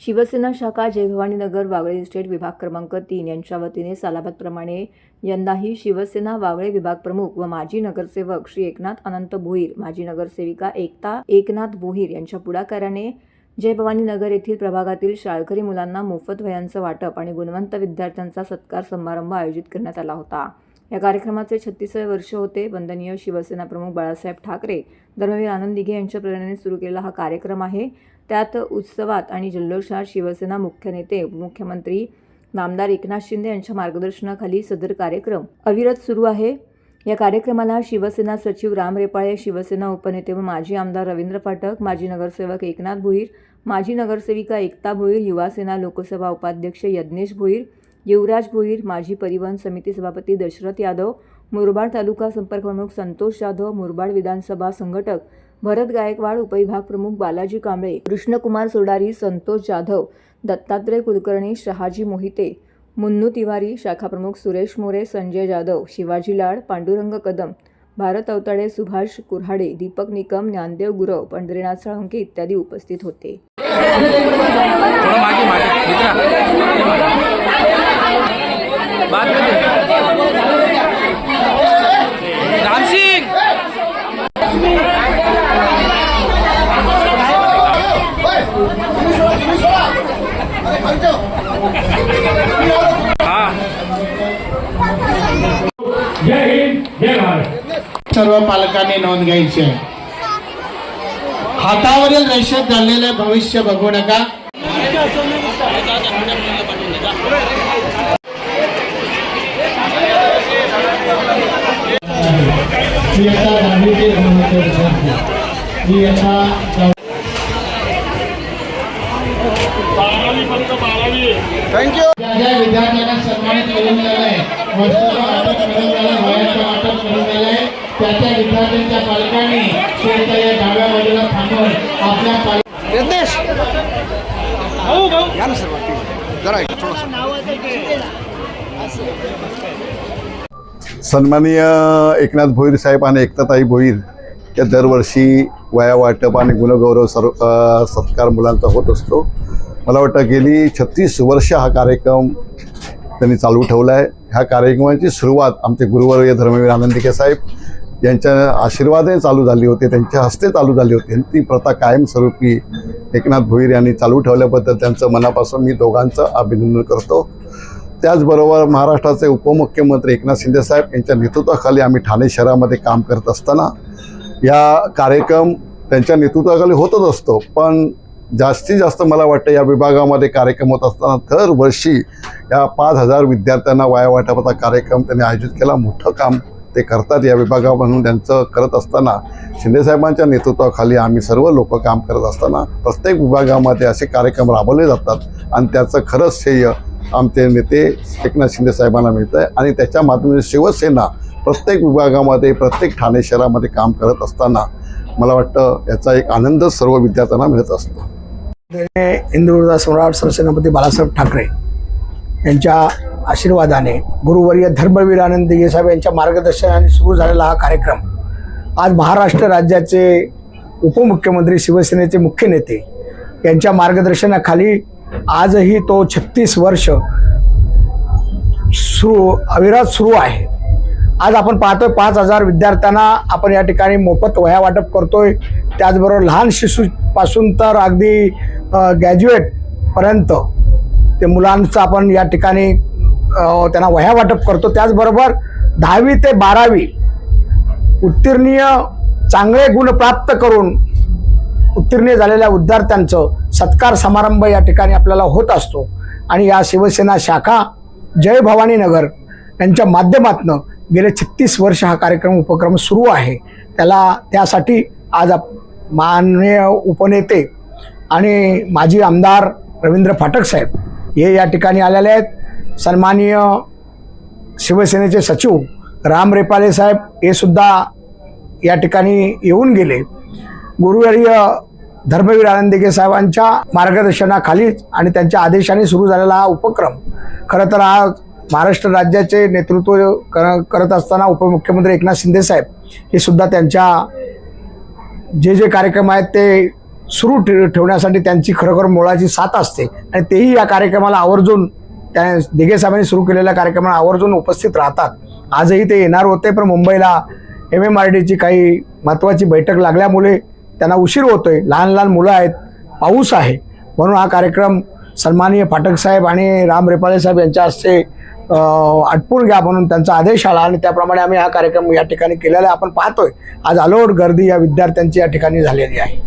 शिवसेना शाखा जयभवानीनगर वागळे इस्टेट विभाग क्रमांक तीन यांच्या वतीने सालाबादप्रमाणे यंदाही शिवसेना वागळे विभाग प्रमुख व माजी नगरसेवक श्री एकनाथ अनंत भोईर माजी नगरसेविका एकता एकनाथ भोईर यांच्या पुढाकाराने जयभवानी नगर येथील प्रभागातील शाळकरी मुलांना मोफत वयांचं वाटप आणि गुणवंत विद्यार्थ्यांचा सत्कार समारंभ आयोजित करण्यात आला होता. या कार्यक्रमाचे छत्तीसवे वर्ष होते. वंदनीय शिवसेना प्रमुख बाळासाहेब ठाकरे धर्मवीर आनंद दिघे यांच्या प्रेरणेने सुरू केलेला हा कार्यक्रम आहे. त्यात उत्सवात आणि जल्लोषात शिवसेना मुख्य नेते उपमुख्यमंत्री नामदार एकनाथ शिंदे यांच्या मार्गदर्शनाखाली सदर कार्यक्रम अविरत सुरू आहे. या कार्यक्रमाला शिवसेना सचिव राम रेपाळे शिवसेना उपनेते व माजी आमदार रवींद्र फाटक माजी नगरसेवक एकनाथ भोईर माजी नगरसेविका एकता भोईर युवासेना लोकसभा उपाध्यक्ष यज्ञेश भोईर युवराज भोईर माजी परिवहन समिती सभापती दशरथ यादव मुरबाड तालुका संपर्क प्रमुख संतोष जाधव मुरबाड विधानसभा संघटक भरत गायकवाड उपविभाग प्रमुख बालाजी कांबळे कृष्णकुमार सोडारी संतोष जाधव दत्तात्रय कुलकर्णी शहाजी मोहिते मुन्नू तिवारी शाखाप्रमुख सुरेश मोरे संजय जाधव शिवाजी लाड पांडुरंग कदम भारत अवताडे सुभाष कुऱ्हाडे दीपक निकम ज्ञानदेव गुरव पंढरीनाथ साळुंके इत्यादी उपस्थित होते. बादमध्ये रामसिंग जय हिंद जय भारत. सर्व पालकांनी नोंद घ्यायची आहे. हातावरील रेषेत झालेले भविष्य बघू नका. मी आता दहावीचे क्रमांक विद्यार्थी मी आता ज्या ज्या विद्यार्थ्यांना सन्मानित करून वाटप झालं वयाचं वाटप करून त्या त्या विद्यार्थ्यांच्या पालकांनी त्यांच्या या डाव्या बाजूला थांबून आपल्या पाल सन्माननीय एकनाथ भोईर साहेब आणि एकताताई भोईर या दरवर्षी वया वाटप आणि गुणगौरव सर्व सत्कार मुलांचा होत असतो. मला वाटतं गेली छत्तीस वर्ष हा कार्यक्रम त्यांनी चालू ठेवला आहे. ह्या कार्यक्रमाची सुरुवात आमचे गुरुवर्य धर्मवीर आनंदिके साहेब यांच्या आशीर्वादाने चालू झाली होती त्यांच्या हस्ते चालू झाली होती. आणि ती प्रथा कायमस्वरूपी एकनाथ भोईर यांनी चालू ठेवल्याबद्दल त्यांचं मनापासून मी दोघांचं अभिनंदन करतो. त्याचबरोबर महाराष्ट्राचे उपमुख्यमंत्री एकनाथ शिंदेसाहेब यांच्या नेतृत्वाखाली आम्ही ठाणे शहरामध्ये काम करत असताना या कार्यक्रम त्यांच्या नेतृत्वाखाली होतच असतो. पण जास्तीत जास्त मला वाटतं या विभागामध्ये कार्यक्रम होत असताना दरवर्षी या पाच हजार विद्यार्थ्यांना वाया वाटपाचा कार्यक्रम त्यांनी आयोजित केला. मोठं काम ते करतात या विभागामधून त्यांचं करत असताना. शिंदेसाहेबांच्या नेतृत्वाखाली आम्ही सर्व लोक काम करत असताना प्रत्येक विभागामध्ये असे कार्यक्रम राबवले जातात आणि त्याचं खरंच श्रेय आमचे नेते एकनाथ शिंदे साहेबांना मिळतं आहे आणि त्याच्या माध्यमातून शिवसेना प्रत्येक विभागामध्ये प्रत्येक ठाणे शहरामध्ये काम करत असताना मला वाटतं याचा एक आनंद सर्व विद्यार्थ्यांना मिळत असतो. हिंदुजा सम्राट सरसेनापती बाळासाहेब ठाकरे यांच्या आशीर्वादाने गुरुवर्य धर्मवीर आनंद साहेब यांच्या मार्गदर्शनाने सुरू झालेला हा कार्यक्रम आज महाराष्ट्र राज्याचे उपमुख्यमंत्री शिवसेनेचे मुख्य नेते यांच्या मार्गदर्शनाखाली आजही तो छत्तीस वर्ष सुरू अविरत सुरू आहे. आज आपण पाहतोय पाच हजार विद्यार्थ्यांना आपण या ठिकाणी मोफत वह्या वाटप करतोय. त्याचबरोबर लहान शिशूपासून तर अगदी ग्रॅज्युएटपर्यंत ते मुलांचं आपण या ठिकाणी त्यांना वह्या वाटप करतो. त्याचबरोबर दहावी ते बारावी उत्तीर्णीय चांगले गुण प्राप्त करून उत्तीर्ण झालेल्या विद्यार्थ्यांचं सत्कार समारंभ या ठिकाणी आपल्याला होत असतो. आणि या शिवसेना शाखा जय भवानी नगर यांच्या माध्यमातनं गेले छत्तीस वर्ष हा कार्यक्रम उपक्रम सुरू आहे. त्याला त्यासाठी आज आप माननीय उपनेते आणि माजी आमदार रवींद्र फाटक साहेब हे या ठिकाणी आलेले आहेत. सन्माननीय शिवसेनेचे सचिव राम रेपाले साहेब हे सुद्धा या ठिकाणी येऊन गेले. गुरुवर्य धर्मवीर आनंदिके साहेबांच्या मार्गदर्शनाखालीच आणि त्यांच्या आदेशाने सुरू झालेला हा उपक्रम. खरं तर हा महाराष्ट्र राज्याचे नेतृत्व कर करत असताना उपमुख्यमंत्री एकनाथ शिंदे साहेब हे सुद्धा त्यांच्या जे जे कार्यक्रम आहेत ते सुरू ठे ठेवण्यासाठी त्यांची खरोखर मुळाची साथ असते. आणि तेही या कार्यक्रमाला आवर्जून त्या दिघे साहेबांनी सुरू केलेल्या कार्यक्रमाला आवर्जून उपस्थित राहतात. आजही ते येणार होते पण मुंबईला एम एम आर डीची काही महत्त्वाची बैठक लागल्यामुळे त्यांना उशीर होतोय. लहान लहान मुलं आहेत. पाऊस आहे. म्हणून हा कार्यक्रम सन्माननीय फाटक साहेब आणि राम रेपाळे साहेब यांच्या हस्ते आटपून घ्या म्हणून त्यांचा आदेश आला आणि त्याप्रमाणे आम्ही हा कार्यक्रम या ठिकाणी केलेला आहे. आपण पाहतोय. आज अलोट गर्दी या विद्यार्थ्यांची या ठिकाणी झालेली आहे.